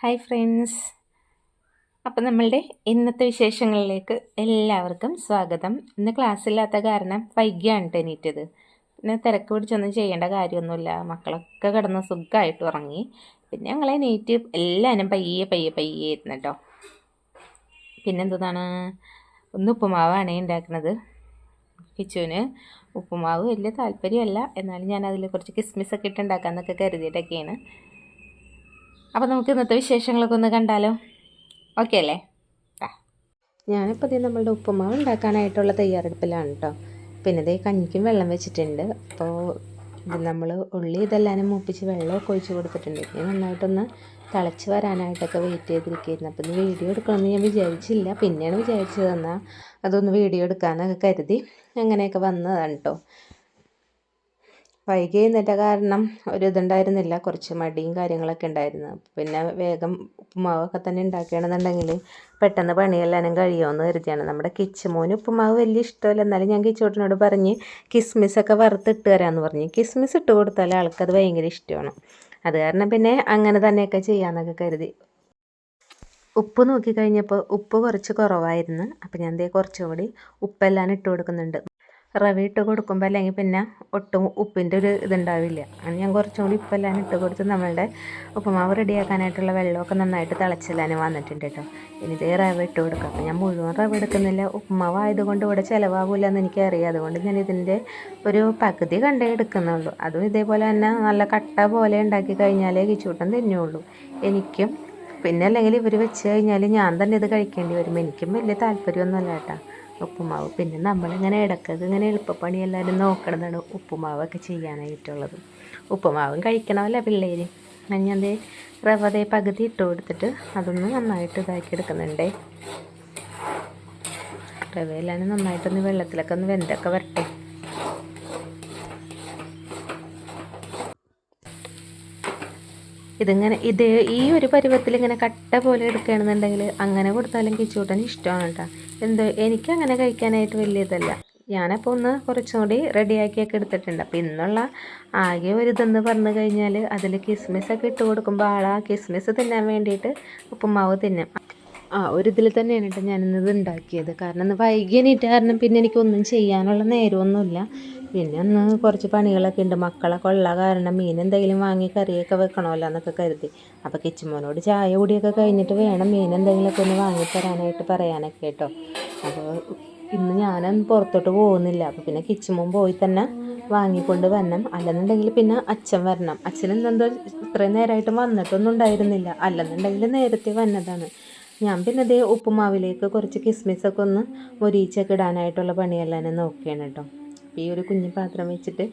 Hi friends. അപ്പം നമ്മളുടെ ഇന്നത്തെ വിശേഷങ്ങളിലേക്ക് എല്ലാവർക്കും സ്വാഗതം. ഇന്ന് ക്ലാസ് ഇല്ലാത്ത കാരണം വൈകിയാണ് ടെനീറ്റത് പിന്നെ തിരക്ക് പിടിച്ചൊന്നും ചെയ്യേണ്ട കാര്യമൊന്നുമില്ല. മക്കളൊക്കെ കിടന്ന് സുഖമായിട്ട് ഉറങ്ങി. പിന്നെ ഞങ്ങളെ നീറ്റ് എല്ലാവരും പയ്യെ പയ്യെ പയ്യെ ആയിരുന്നു കേട്ടോ പിന്നെന്താണ് ഒന്ന് ഉപ്പുമാവാണ് ഉണ്ടാക്കുന്നത് കിച്ചുവിന് ഉപ്പുമാവ് വലിയ താല്പര്യമല്ല. എന്നാലും ഞാൻ കുറച്ച് കിസ്മിസ് ഒക്കെ ഇട്ട് ഉണ്ടാക്കാമെന്നൊക്കെ കരുതിയിട്ടൊക്കെയാണ്. അപ്പോൾ നമുക്ക് ഇന്നത്തെ വിശേഷങ്ങളൊക്കെ ഒന്ന് കണ്ടാലോ? ഓക്കെ അല്ലേ? ഞാനിപ്പോൾ ഇത് നമ്മളുടെ ഉപ്പുമാവ് ഉണ്ടാക്കാനായിട്ടുള്ള തയ്യാറെടുപ്പിലാണ് കേട്ടോ പിന്നെ ഇതേ കഞ്ഞിക്കും വെള്ളം വെച്ചിട്ടുണ്ട്. അപ്പോൾ ഇത് നമ്മൾ ഉള്ളി ഇതെല്ലാം മൂപ്പിച്ച് വെള്ളമൊക്കെ ഒഴിച്ച് കൊടുത്തിട്ടുണ്ട്. ഇനി നന്നായിട്ടൊന്ന് തിളച്ച് വരാനായിട്ടൊക്കെ വെയിറ്റ് ചെയ്തിരിക്കുകയായിരുന്നു. അപ്പോൾ ഇത് വീഡിയോ എടുക്കണമെന്ന് ഞാൻ വിചാരിച്ചില്ല. പിന്നെയാണ് വിചാരിച്ചത് എന്നാൽ അതൊന്ന് വീഡിയോ എടുക്കാനൊക്കെ കരുതി അങ്ങനെയൊക്കെ വന്നതാണ് കേട്ടോ വൈകി എഴുന്നേറ്റ കാരണം ഒരു ഇതുണ്ടായിരുന്നില്ല. കുറച്ച് മടിയും കാര്യങ്ങളൊക്കെ ഉണ്ടായിരുന്നു. പിന്നെ വേഗം ഉപ്പുമാവൊക്കെ തന്നെ ഉണ്ടാക്കുകയാണെന്നുണ്ടെങ്കിൽ പെട്ടെന്ന് പണിയെല്ലാനും കഴിയുമെന്ന് കരുതിയാണ്. നമ്മുടെ കിച്ചുമോന് ഉപ്പുമാവ് വലിയ ഇഷ്ടമല്ല. എന്നാലും ഞാൻ കിച്ചോട്ടിനോട് പറഞ്ഞ് കിസ്മിസൊക്കെ വറുത്തിട്ട് തരാമെന്ന് പറഞ്ഞ്. കിസ്മിസ് ഇട്ട് കൊടുത്താൽ ആൾക്കത് ഭയങ്കര ഇഷ്ടമാണ്. അത് കാരണം പിന്നെ അങ്ങനെ തന്നെയൊക്കെ ചെയ്യാമെന്നൊക്കെ കരുതി. ഉപ്പ് നോക്കി കഴിഞ്ഞപ്പോൾ ഉപ്പ് കുറച്ച് കുറവായിരുന്നു. അപ്പോൾ ഞാൻ ദേ കുറച്ചും കൂടി ഉപ്പെല്ലാം ഇട്ട് കൊടുക്കുന്നുണ്ട്. റവ ഇട്ട് കൊടുക്കുമ്പോൾ അല്ലെങ്കിൽ പിന്നെ ഒട്ടും ഉപ്പിന്റെ ഒരു ഇതുണ്ടാവില്ല. അങ്ങനെ ഞാൻ കുറച്ചും കൂടി ഉപ്പെല്ലാം ഇട്ട് കൊടുത്ത് നമ്മളുടെ ഉപ്പുമാവ് റെഡിയാക്കാനായിട്ടുള്ള വെള്ളമൊക്കെ നന്നായിട്ട് തിളച്ചെല്ലാനും വന്നിട്ടുണ്ട് കേട്ടോ. ഇനി ഇതേ റവ ഇട്ട് കൊടുക്കുക അപ്പോൾ ഞാൻ മുഴുവൻ റവ എടുക്കുന്നില്ല. ഉപ്പുമാവ് ആയതുകൊണ്ട് ഇവിടെ ചിലവാകില്ല എന്ന് എനിക്കറിയാം. അതുകൊണ്ട് ഞാൻ ഇതിന്റെ ഒരു പകുതി കണ്ടേ എടുക്കുന്നുള്ളൂ. അതും ഇതേപോലെ തന്നെ നല്ല കട്ട പോലെ ഉണ്ടാക്കി കഴിഞ്ഞാലേ കിച്ചൂട്ടം തിന്നുള്ളൂ. എനിക്കും പിന്നെ അല്ലെങ്കിൽ ഇവർ വെച്ച് കഴിഞ്ഞാൽ ഞാൻ തന്നെ ഇത് കഴിക്കേണ്ടി വരും. എനിക്കും വലിയ താല്പര്യമൊന്നുമല്ല കേട്ടോ. ഉപ്പുമാവ്. പിന്നെ നമ്മളിങ്ങനെ ഇടക്കത് ഇങ്ങനെ എളുപ്പപ്പണി എല്ലാവരും നോക്കണതാണ് ഉപ്പുമാവൊക്കെ ചെയ്യാനായിട്ടുള്ളത്. ഉപ്പുമാവും കഴിക്കണമല്ല പിള്ളേർ ഞാൻ റവ ദേ പകുതി ഇട്ട് കൊടുത്തിട്ട് അതൊന്ന് നന്നായിട്ട് ഇതാക്കി എടുക്കുന്നുണ്ടേ. റവയെല്ലാം നന്നായിട്ടൊന്ന് വെള്ളത്തിലൊക്കെ ഒന്ന് വെന്തൊക്കെ വരട്ടെ. ഇതിങ്ങനെ ഇത് ഈ ഒരു പരുവത്തിൽ ഇങ്ങനെ കട്ട പോലെ എടുക്കുകയാണെന്നുണ്ടെങ്കിൽ അങ്ങനെ കൊടുത്താലും കിച്ചൂട്ടന് ഇഷ്ടമാണ് കേട്ടോ. എന്തോ എനിക്ക് അങ്ങനെ കഴിക്കാനായിട്ട് വലിയ ഇതല്ല. ഞാനപ്പോൾ ഒന്ന് കുറച്ചും കൂടി റെഡിയാക്കിയൊക്കെ എടുത്തിട്ടുണ്ട്. അപ്പോൾ ഇന്നുള്ള ആകെ ഒരു ഇതെന്ന് പറഞ്ഞു കഴിഞ്ഞാൽ അതിൽ കിസ്മിസൊക്കെ ഇട്ട് കൊടുക്കുമ്പോൾ ആൾ ആ കിസ്മിസ് തിന്നാൻ വേണ്ടിയിട്ട് ഉപ്പുമാവ് തിന്നും. ആ ഒരു ഇതിൽ തന്നെയാണ് കേട്ടോ ഞാനിന്നത് ഉണ്ടാക്കിയത്. കാരണം ഇന്ന് വൈകി എണീറ്റ് കാരണം പിന്നെ എനിക്കൊന്നും ചെയ്യാനുള്ള നേരമൊന്നുമില്ല. പിന്നെ ഒന്ന് കുറച്ച് പണികളൊക്കെ ഉണ്ട്. മക്കളെ കൊള്ള കാരണം മീൻ എന്തെങ്കിലും വാങ്ങി കറിയൊക്കെ വെക്കണമല്ലോ എന്നൊക്കെ കരുതി. അപ്പോൾ കിച്ചുമോനോട് ചായ കൂടിയൊക്കെ കഴിഞ്ഞിട്ട് വേണം മീൻ എന്തെങ്കിലുമൊക്കെ ഒന്ന് വാങ്ങിത്തരാനായിട്ട് പറയാനൊക്കെ കേട്ടോ. അപ്പോൾ ഇന്ന് ഞാൻ പുറത്തോട്ട് പോകുന്നില്ല. അപ്പോൾ പിന്നെ കിച്ചുമോൻ പോയി തന്നെ വാങ്ങിക്കൊണ്ട് വരണം. അല്ലെന്നുണ്ടെങ്കിൽ പിന്നെ അച്ഛൻ വരണം. അച്ഛൻ എന്തെന്തോ ഇത്രയും നേരമായിട്ട് വന്നിട്ടൊന്നും ഉണ്ടായിരുന്നില്ല. അല്ലെന്നുണ്ടെങ്കിൽ നേരത്തെ വന്നതാണ്. ഞാൻ പിന്നെ അതേ ഉപ്പുമാവിലേക്ക് കുറച്ച് കിസ്മിസൊക്കെ ഒന്ന് മൊരീച്ചൊക്കെ ഇടാനായിട്ടുള്ള പണിയെല്ലാം നോക്കിയാണ് കേട്ടോ. ഈ ഒരു കുഞ്ഞു പാത്രം വെച്ചിട്ട്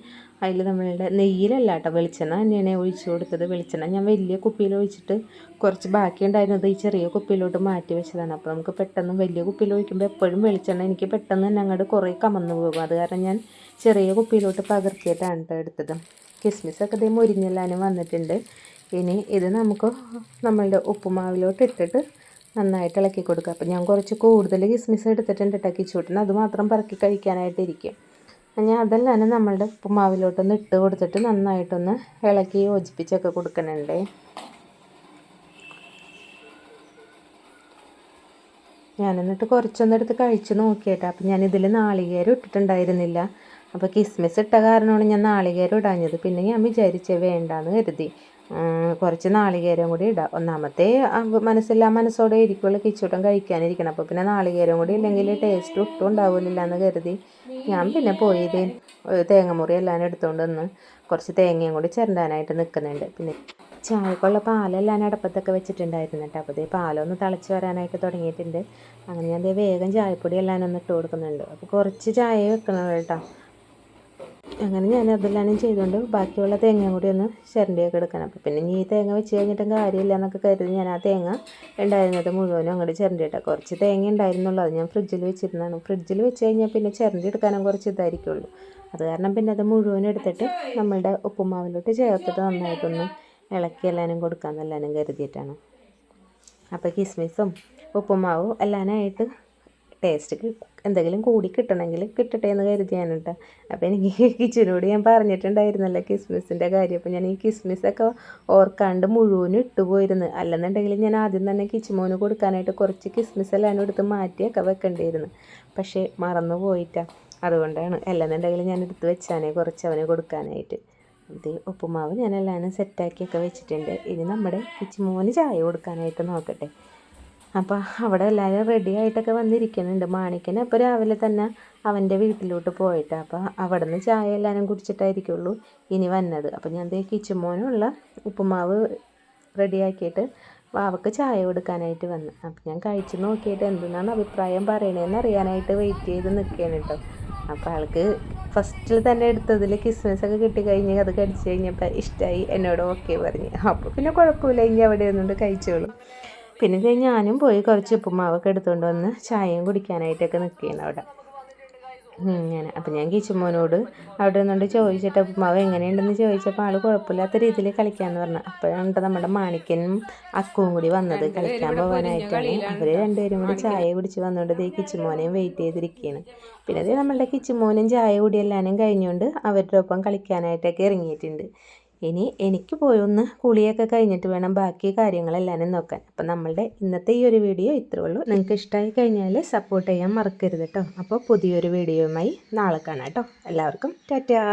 അതിൽ നമ്മളുടെ നെയ്യിലല്ല കേട്ടോ വെളിച്ചെണ്ണ തന്നെയാണ് ഒഴിച്ച് കൊടുത്തത്. വെളിച്ചെണ്ണ ഞാൻ വലിയ കുപ്പിയിൽ ഒഴിച്ചിട്ട് കുറച്ച് ബാക്കി ഉണ്ടായിരുന്നത് ഈ ചെറിയ കുപ്പിയിലോട്ട് മാറ്റി വെച്ചതാണ്. അപ്പോൾ നമുക്ക് പെട്ടെന്ന് വലിയ കുപ്പിയിൽ ഒഴിക്കുമ്പോൾ എപ്പോഴും വെളിച്ചെണ്ണ എനിക്ക് പെട്ടെന്ന് തന്നെ അങ്ങോട്ട് കുറേ കമന്ന് പോകും. അത് കാരണം ഞാൻ ചെറിയ കുപ്പിയിലോട്ട് പകർത്തിയിട്ടാണ് കേട്ടോ എടുത്തത്. കിസ്മിസൊക്കെ ഇതേ മുരിഞ്ഞെല്ലാനും വന്നിട്ടുണ്ട്. ഇനി ഇത് നമുക്ക് നമ്മളുടെ ഉപ്പുമാവിലോട്ട് ഇട്ടിട്ട് നന്നായിട്ട് ഇളക്കി കൊടുക്കുക അപ്പോൾ ഞാൻ കുറച്ച് കൂടുതൽ കിസ്മിസ് എടുത്തിട്ടുണ്ട് കേട്ടോ കിച്ചൂട്ടിന്. അത് മാത്രം പറക്കി കഴിക്കാനായിട്ടിരിക്കും. ഞാൻ അതെല്ലാം നമ്മളുടെ ഉപ്പുമാവിലോട്ടൊന്ന് ഇട്ട് കൊടുത്തിട്ട് നന്നായിട്ടൊന്ന് ഇളക്കി യോജിപ്പിച്ചൊക്കെ കൊടുക്കണുണ്ടേ ഞാനെന്നിട്ട് കുറച്ചൊന്നെടുത്ത് കഴിച്ച് നോക്കിയിട്ട്. അപ്പം ഞാൻ ഇതിൽ നാളികേരം ഇട്ടിട്ടുണ്ടായിരുന്നില്ല. അപ്പോൾ കിസ്മിസ് ഇട്ട കാരണമാണ് ഞാൻ നാളികേരം ഇടാഞ്ഞത്. പിന്നെ ഞാൻ വിചാരിച്ചേ വേണ്ടാന്ന് കരുതി. കുറച്ച് നാളികേരം കൂടി ഇടാം. ഒന്നാമത്തെ മനസ്സില്ലാ മനസ്സോടെ ഇരിക്കുള്ള കിച്ചൂട്ടം കഴിക്കാനിരിക്കണം. അപ്പോൾ പിന്നെ നാളികേരം കൂടി ഇല്ലെങ്കിൽ ടേസ്റ്റ് ഒട്ടും ഉണ്ടാവില്ല എന്ന് കരുതി ഞാൻ പിന്നെ പോയത് തേങ്ങമുറി എല്ലാം എടുത്തുകൊണ്ട് വന്ന് കുറച്ച് തേങ്ങയും കൂടി ചിരണ്ടാനായിട്ട് നിൽക്കുന്നുണ്ട് പിന്നെ ചായക്കുള്ള പാലെല്ലാം അടപ്പത്തൊക്കെ വെച്ചിട്ടുണ്ടായിരുന്നു കേട്ടോ. അപ്പോൾ ഇതേ പാലൊന്ന് തിളച്ച് വരാനായിട്ട് തുടങ്ങിയിട്ടുണ്ട്. അങ്ങനെ ഞാൻ വേഗം ചായപ്പൊടി എല്ലാം ഒന്ന് ഇട്ട് കൊടുക്കുന്നുണ്ട്. അപ്പോൾ കുറച്ച് ചായ വെക്കണം കേട്ടോ. അങ്ങനെ ഞാൻ അതെല്ലാം ചെയ്തുകൊണ്ട് ബാക്കിയുള്ള തേങ്ങയും കൂടി ഒന്ന് ചിരണ്ടിയൊക്കെ എടുക്കണം. അപ്പോൾ പിന്നെ ഈ തേങ്ങ വെച്ച് കഴിഞ്ഞിട്ടും കാര്യമില്ല എന്നൊക്കെ കരുതി ഞാൻ ആ തേങ്ങ ഉണ്ടായിരുന്നത് മുഴുവനും അങ്ങോട്ട് ചിരണ്ടിയിട്ടാണ് കുറച്ച് തേങ്ങ ഉണ്ടായിരുന്നുള്ളൂ. അത് ഞാൻ ഫ്രിഡ്ജിൽ വെച്ചിരുന്നതാണ്. ഫ്രിഡ്ജിൽ വെച്ച് കഴിഞ്ഞാൽ പിന്നെ ചിരണ്ടി എടുക്കാനും കുറച്ച് ഇതായിരിക്കുള്ളൂ. അത് കാരണം പിന്നെ അത് മുഴുവൻ എടുത്തിട്ട് നമ്മളുടെ ഉപ്പുമാവിലോട്ട് ചേർത്തിട്ട് നന്നായിട്ടൊന്ന് ഇളക്കി എല്ലാവരും കൊടുക്കാമെന്നെല്ലാവരും കരുതിയിട്ടാണ്. അപ്പോൾ കിസ്മിസും ഉപ്പുമാവും എല്ലാനായിട്ട് ടേസ്റ്റ് എന്തെങ്കിലും കൂടി കിട്ടണമെങ്കിൽ കിട്ടട്ടെ എന്ന് കരുതിയാണ് കേട്ടോ അപ്പോൾ എനിക്ക് കിച്ചനോട് ഞാൻ പറഞ്ഞിട്ടുണ്ടായിരുന്നല്ലോ കിസ്മിസിന്റെ കാര്യം. അപ്പോൾ ഞാൻ ഈ കിസ്മിസൊക്കെ ഓർക്കാണ്ട് മുഴുവനും ഇട്ടുപോയിരുന്നു അല്ലെന്നുണ്ടെങ്കിൽ ഞാൻ ആദ്യം തന്നെ കിച്ചുമോന് കൊടുക്കാനായിട്ട് കുറച്ച് കിസ്മിസ് എല്ലാം എടുത്ത് മാറ്റിയൊക്കെ വെക്കേണ്ടിയിരുന്നു. പക്ഷേ മറന്നു പോയിട്ടാ. അതുകൊണ്ടാണ്. അല്ലെന്നുണ്ടെങ്കിൽ ഞാൻ എടുത്ത് വെച്ചാനേ കുറച്ച് അവന് കൊടുക്കാനായിട്ട്. ഇത് ഉപ്പുമാവ് ഞാൻ എല്ലാവരും സെറ്റാക്കിയൊക്കെ വെച്ചിട്ടുണ്ട്. ഇനി നമ്മുടെ കിച്ചുമോന് ചായ കൊടുക്കാനായിട്ട് നോക്കട്ടെ. അപ്പോൾ അവിടെ എല്ലാവരും റെഡി ആയിട്ടൊക്കെ വന്നിരിക്കുന്നുണ്ട്. മാണിക്കനെ അപ്പോൾ രാവിലെ തന്നെ അവന്റെ വീട്ടിലോട്ട് പോയിട്ട് അപ്പോൾ അവിടെ നിന്ന് ചായ എല്ലാവരും കുടിച്ചിട്ടായിരിക്കുള്ളൂ ഇനി വന്നത്. അപ്പോൾ ഞാൻ ദേ കിച്ചുമോനുള്ള ഉപ്പുമാവ് റെഡിയാക്കിയിട്ട് വാവക്ക് ചായ കൊടുക്കാനായിട്ട് വന്നു. അപ്പോൾ ഞാൻ കഴിച്ച് നോക്കിയിട്ട് എന്തെന്നാണ് അഭിപ്രായം പറയണതെന്ന് അറിയാനായിട്ട് വെയിറ്റ് ചെയ്ത് നിൽക്കുകയാണ് കേട്ടോ അപ്പോൾ ആൾക്ക് ഫസ്റ്റിൽ തന്നെ എടുത്തതിൽ കിസ്മസ് ഒക്കെ കിട്ടിക്കഴിഞ്ഞ് അത് കഴിച്ച് കഴിഞ്ഞപ്പോൾ ഇഷ്ടമായി എന്നോട് ഓക്കെ പറഞ്ഞു. അപ്പോൾ പിന്നെ കുഴപ്പമില്ല ഇനി അവിടെ ഒന്നുകൊണ്ട് കഴിച്ചോളും. പിന്നെ ദേ ഞാനും പോയി കുറച്ച് ഉപ്പുമാവൊക്കെ എടുത്തുകൊണ്ട് വന്ന് ചായയും കുടിക്കാനായിട്ടൊക്കെ നിൽക്കുകയാണ് അവിടെ. ഇങ്ങനെ. അപ്പം ഞാൻ കിച്ചുമോനോട് അവിടെ നിന്നുകൊണ്ട് ചോദിച്ചിട്ട് ഉപ്പുമാവ് എങ്ങനെയുണ്ടെന്ന് ചോദിച്ചപ്പോൾ ആൾ കുഴപ്പമില്ലാത്ത രീതിയിൽ കളിക്കാമെന്ന് പറഞ്ഞു. അപ്പോഴാണ് നമ്മുടെ മാണിക്കനും അക്കുവും കൂടി വന്നത് കളിക്കാൻ പോകാനായിട്ടാണ്. അവർ രണ്ടുപേരും കൂടി ചായ കുടിച്ച് വന്നുകൊണ്ട് ദേ കിച്ചുമോനെയും വെയിറ്റ് ചെയ്തിരിക്കുകയാണ് പിന്നെ ദേ നമ്മളുടെ കിച്ചുമോനും ചായ കൂടി എല്ലാവരും കഴിഞ്ഞുകൊണ്ട് അവരുടെ ഒപ്പം കളിക്കാനായിട്ടൊക്കെ ഇറങ്ങിയിട്ടുണ്ട്. ഇനി എനിക്ക് പോയി ഒന്ന് കുളിയൊക്കെ കഴിഞ്ഞിട്ട് വേണം ബാക്കി കാര്യങ്ങളെല്ലാവരും നോക്കാൻ. അപ്പം നമ്മളുടെ ഇന്നത്തെ ഈ ഒരു വീഡിയോ ഇത്രേ ഉള്ളൂ. നിങ്ങൾക്ക് ഇഷ്ടമായി കഴിഞ്ഞാൽ സപ്പോർട്ട് ചെയ്യാൻ മറക്കരുത് കേട്ടോ അപ്പോൾ പുതിയൊരു വീഡിയോയുമായി നാളെ കാണാം കേട്ടോ എല്ലാവർക്കും ടാറ്റാ.